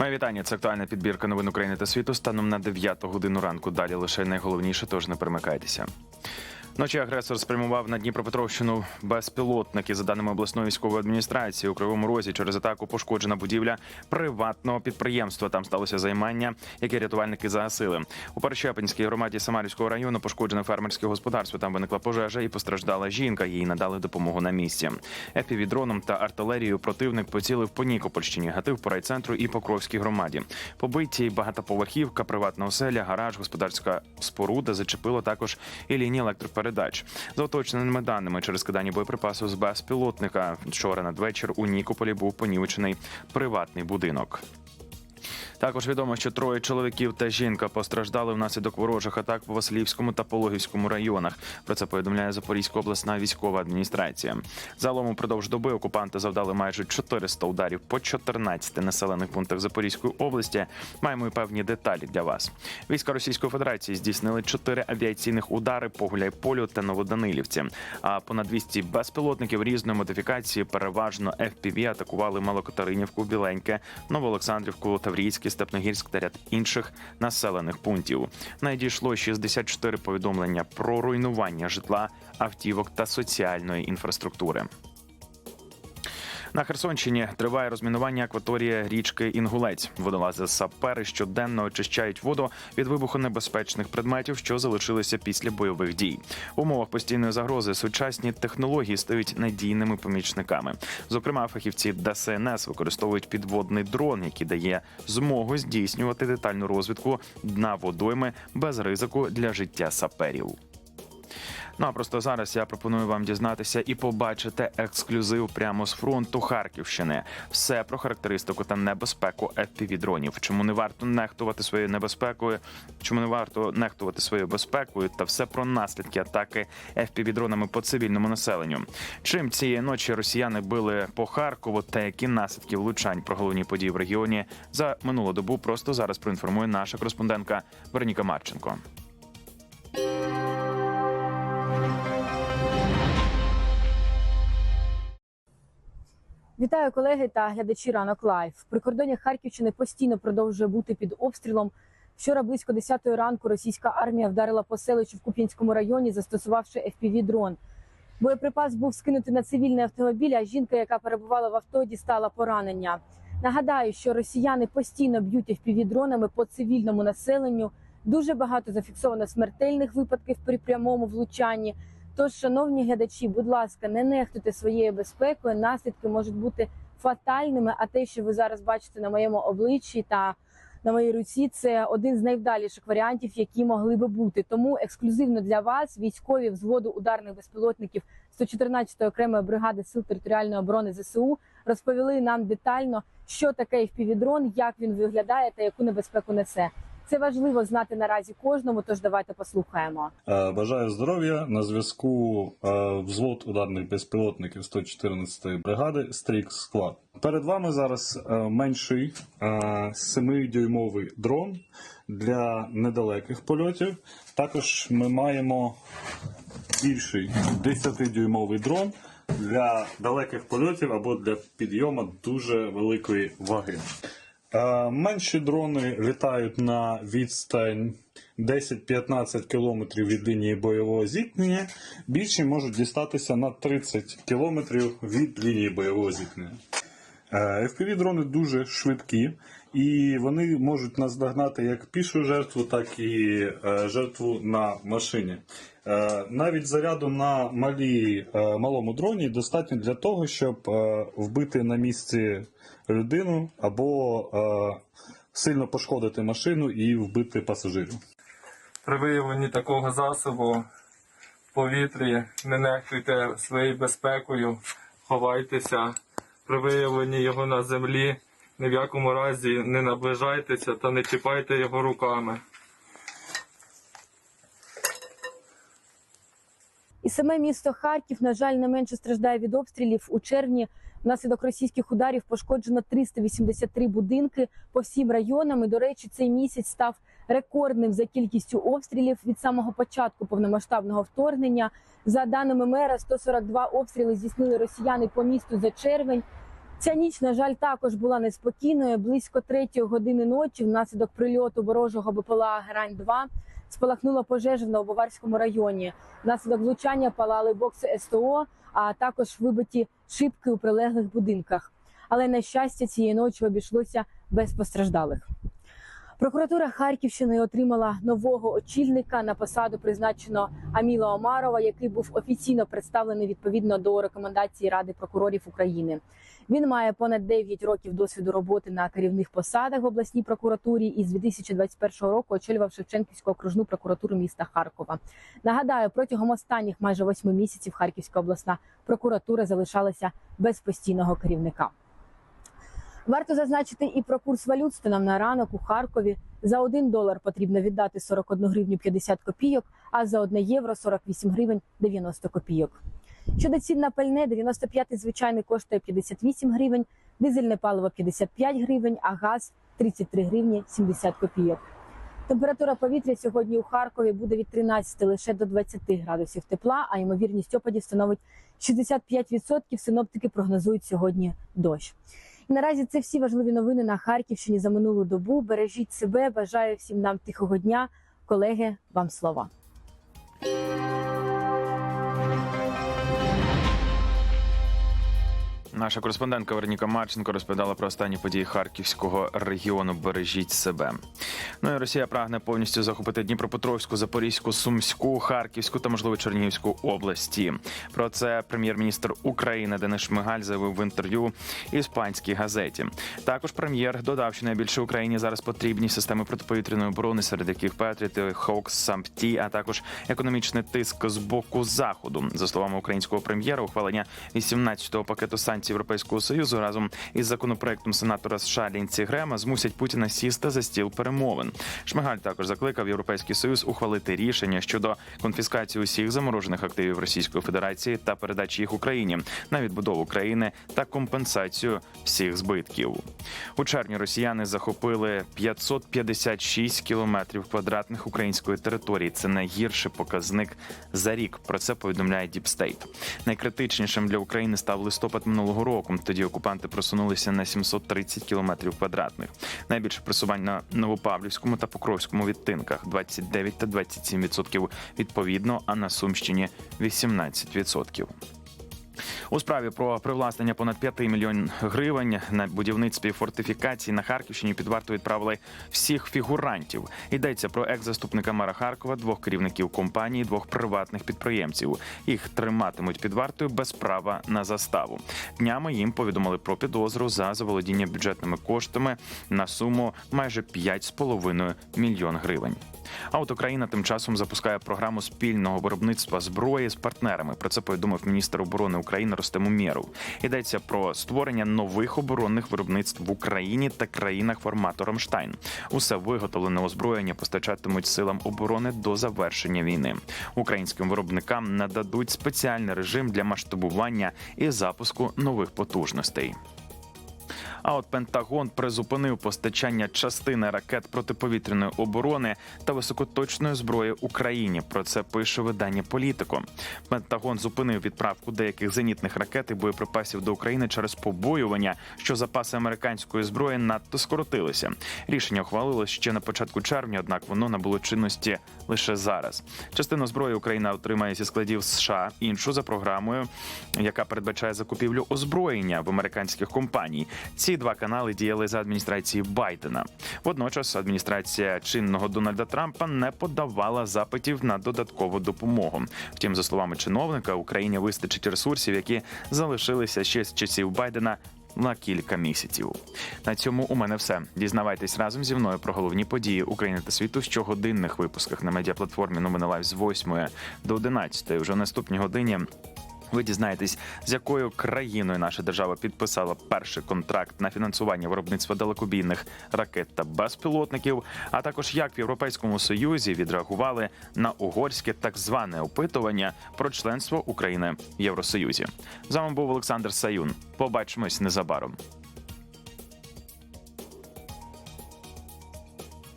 Моє вітання. Це актуальна підбірка новин України та світу станом на 9 годину ранку. Далі лише найголовніше, тож не перемикайтеся. Ночі агресор спрямував на Дніпропетровщину безпілотники. За даними обласної військової адміністрації, у Кривому Розі через атаку пошкоджена будівля приватного підприємства. Там сталося займання, яке рятувальники загасили. У Перещепинській громаді Самарівського району пошкоджене фермерське господарство. Там виникла пожежа і постраждала жінка. Їй надали допомогу на місці. ФПВ-дроном та артилерією противник поцілив по Нікопольщині, гатив по райцентру і Покровській громаді. Побиті багатоповерхівка, приватна оселя, гараж, господарська споруда зачепило також і лінії електропередач. За уточненими даними, через кидання боєприпасу з безпілотника вчора надвечір у Нікополі був понівечений приватний будинок. Також відомо, що троє чоловіків та жінка постраждали внаслідок ворожих атак в Василівському та Пологівському районах. Про це повідомляє Запорізька обласна військова адміністрація. Загалом упродовж доби окупанти завдали майже 400 ударів по 14 населених пунктах Запорізької області. Маємо і певні деталі для вас. Війська Російської Федерації здійснили 4 авіаційних удари по Гуляйполю та Новоданилівці. А понад 200 безпілотників різної модифікації, переважно FPV, атакували Малокатеринівку, Біленьке, Новоолександрівку, Таврійське, Степногірськ та ряд інших населених пунктів. Надійшло 64 повідомлення про руйнування житла, автівок та соціальної інфраструктури. На Херсонщині триває розмінування акваторії річки Інгулець. Водолази сапери щоденно очищають воду від вибухонебезпечних предметів, що залишилися після бойових дій. В умовах постійної загрози сучасні технології стають надійними помічниками. Зокрема, фахівці ДСНС використовують підводний дрон, який дає змогу здійснювати детальну розвідку дна водойми без ризику для життя саперів. Ну а просто зараз я пропоную вам дізнатися і побачити ексклюзив прямо з фронту Харківщини. Все про характеристику та небезпеку FPV-дронів. Чому не варто нехтувати своєю небезпекою? Чому не варто нехтувати своєю безпекою? Та все про наслідки атаки FPV-дронами по цивільному населенню. Чим цієї ночі росіяни били по Харкову та які наслідки влучань про головні події в регіоні за минулу добу? Просто зараз проінформує наша кореспондентка Вероніка Марченко. Вітаю колеги та глядачі ранок лайв. Прикордоння Харківщини постійно продовжує бути під обстрілом. Вчора близько 10 ранку російська армія вдарила по селищу в Куп'янському районі, застосувавши fpv дрон. Боєприпас був скинутий на цивільний автомобіль, а жінка, яка перебувала в авто, дістала поранення. Нагадаю, що росіяни постійно б'ють fpv дронами по цивільному населенню. Дуже багато зафіксовано смертельних випадків при прямому влучанні. Тож, шановні глядачі, будь ласка, не нехтуйте своєю безпекою. Наслідки можуть бути фатальними. А те, що ви зараз бачите на моєму обличчі та на моїй руці, це один з найвдаліших варіантів, які могли би бути. Тому ексклюзивно для вас військові взводу ударних безпілотників 114-ї окремої бригади сил територіальної оборони ЗСУ розповіли нам детально, що таке FPV-дрон, як він виглядає та яку небезпеку несе. Це важливо знати наразі кожному. Тож давайте послухаємо. Е, Бажаю здоров'я. На зв'язку е, взвод ударних безпілотників 114-ї бригади Стрік Склад. Перед вами зараз е, менший 7-дюймовий дрон для недалеких польотів. Також ми маємо більший 10-дюймовий дрон для далеких польотів або для підйому дуже великої ваги. Е, Менші дрони літають на відстань 10-15 км від лінії бойового зіткнення. Більші можуть дістатися на 30 км від лінії бойового зіткнення. Е, FPV-дрони дуже швидкі, і вони можуть наздогнати як пішу жертву, так і е, жертву на машині. Е, Навіть заряду на малі, е, малому дроні достатньо для того, щоб е, вбити на місці людину або сильно пошкодити машину і вбити пасажирів. При виявленні такого засобу в повітрі не нехтуйте своєю безпекою, ховайтеся. При виявленні його на землі ні в якому разі не наближайтеся та не чіпайте його руками. І саме місто Харків, на жаль, не менше страждає від обстрілів. У червні внаслідок російських ударів пошкоджено 383 будинки по всім районам. І, до речі, цей місяць став рекордним за кількістю обстрілів від самого початку повномасштабного вторгнення. За даними мера, 142 обстріли здійснили росіяни по місту за червень. Ця ніч, на жаль, також була неспокійною. Близько третьої години ночі, внаслідок прильоту ворожого БПЛА Грань 2 спалахнула пожежа в Новобаварському районі. Внаслідок влучання палали бокси СТО, а також вибиті шибки у прилеглих будинках. Але на щастя, цієї ночі обійшлося без постраждалих. Прокуратура Харківщини отримала нового очільника на посаду призначено Аміла Омарова, який був офіційно представлений відповідно до рекомендацій Ради прокурорів України. Він має понад 9 років досвіду роботи на керівних посадах в обласній прокуратурі і з 2021 року очолював Шевченківську окружну прокуратуру міста Харкова. Нагадаю, протягом останніх майже восьми місяців Харківська обласна прокуратура залишалася без постійного керівника. Варто зазначити і про курс валют станом на ранок у Харкові. За 1 долар потрібно віддати 41 гривню 50 копійок, а за 1 євро 48 гривень 90 копійок. Щодо цін на пальне, 95-й звичайний коштує 58 гривень, дизельне паливо 55 гривень, а газ 33 гривні 70 копійок. Температура повітря сьогодні у Харкові буде від 13 лише до 20 градусів тепла, а ймовірність опадів становить 65%. Синоптики прогнозують сьогодні дощ. Наразі це всі важливі новини на Харківщині за минулу добу. Бережіть себе. Бажаю всім нам тихого дня. Колеги, вам слова. Наша кореспондентка Вероніка Марченко розповідала про останні події харківського регіону. Бережіть себе. Ну і Росія прагне повністю захопити Дніпропетровську, Запорізьку, Сумську, Харківську та можливо Чернігівську області. Про це прем'єр-міністр України Денис Шмигаль заявив в інтерв'ю іспанській газеті. Також прем'єр додав, що найбільше Україні зараз потрібні системи протиповітряної оборони, серед яких Петріти, Хоукс, Сампті, а також економічний тиск з боку заходу. За словами українського прем'єра, ухвалення 18-го пакету санкцій Європейського союзу разом із законопроектом сенатора США Лінці Грема змусять Путіна сісти за стіл перемовин. Шмигаль також закликав Європейський союз ухвалити рішення щодо конфіскації усіх заморожених активів Російської Федерації та передачі їх Україні на відбудову країни та компенсацію всіх збитків. У червні росіяни захопили 556 кілометрів квадратних української території. Це найгірший показник за рік. Про це повідомляє Діпстейт. Найкритичнішим для України став листопад минулого року. Тоді окупанти просунулися на 730 кілометрів квадратних. Найбільше просувань на Новопавлівському та Покровському відтинках 29 та 27 відсотків відповідно, а на Сумщині 18 відсотків. У справі про привласнення понад 5 мільйонів гривень на будівництві фортифікацій на Харківщині під варту відправили всіх фігурантів. Йдеться про екс-заступника мера Харкова, двох керівників компанії, двох приватних підприємців. Їх триматимуть під вартою без права на заставу. Днями їм повідомили про підозру за заволодіння бюджетними коштами на суму майже 5,5 мільйон гривень. А от Україна тим часом запускає програму спільного виробництва зброї з партнерами. Про це повідомив міністр оборони України Ростем міру. Йдеться про створення нових оборонних виробництв в Україні та країнах формату Рамштайн. Усе виготовлене озброєння постачатимуть силам оборони до завершення війни. Українським виробникам нададуть спеціальний режим для масштабування і запуску нових потужностей. А от Пентагон призупинив постачання частини ракет протиповітряної оборони та високоточної зброї Україні. Про це пише видання Політико. Пентагон зупинив відправку деяких зенітних ракет і боєприпасів до України через побоювання, що запаси американської зброї надто скоротилися. Рішення ухвалилось ще на початку червня, однак воно набуло чинності лише зараз. Частину зброї Україна отримає зі складів США, іншу за програмою, яка передбачає закупівлю озброєння в американських компаній. Ці два канали діяли за адміністрації Байдена. Водночас адміністрація чинного Дональда Трампа не подавала запитів на додаткову допомогу. Втім, за словами чиновника, Україні вистачить ресурсів, які залишилися ще з часів Байдена. На кілька місяців на цьому у мене все. Дізнавайтесь разом зі мною про головні події України та світу в щогодинних випусках на медіаплатформі Новини Лайв з 8 до 11. Вже наступній годині ви дізнаєтесь, з якою країною наша держава підписала перший контракт на фінансування виробництва далекобійних ракет та безпілотників, а також як в Європейському Союзі відреагували на угорське так зване опитування про членство України в Євросоюзі. З вами був Олександр Саюн. Побачимось незабаром.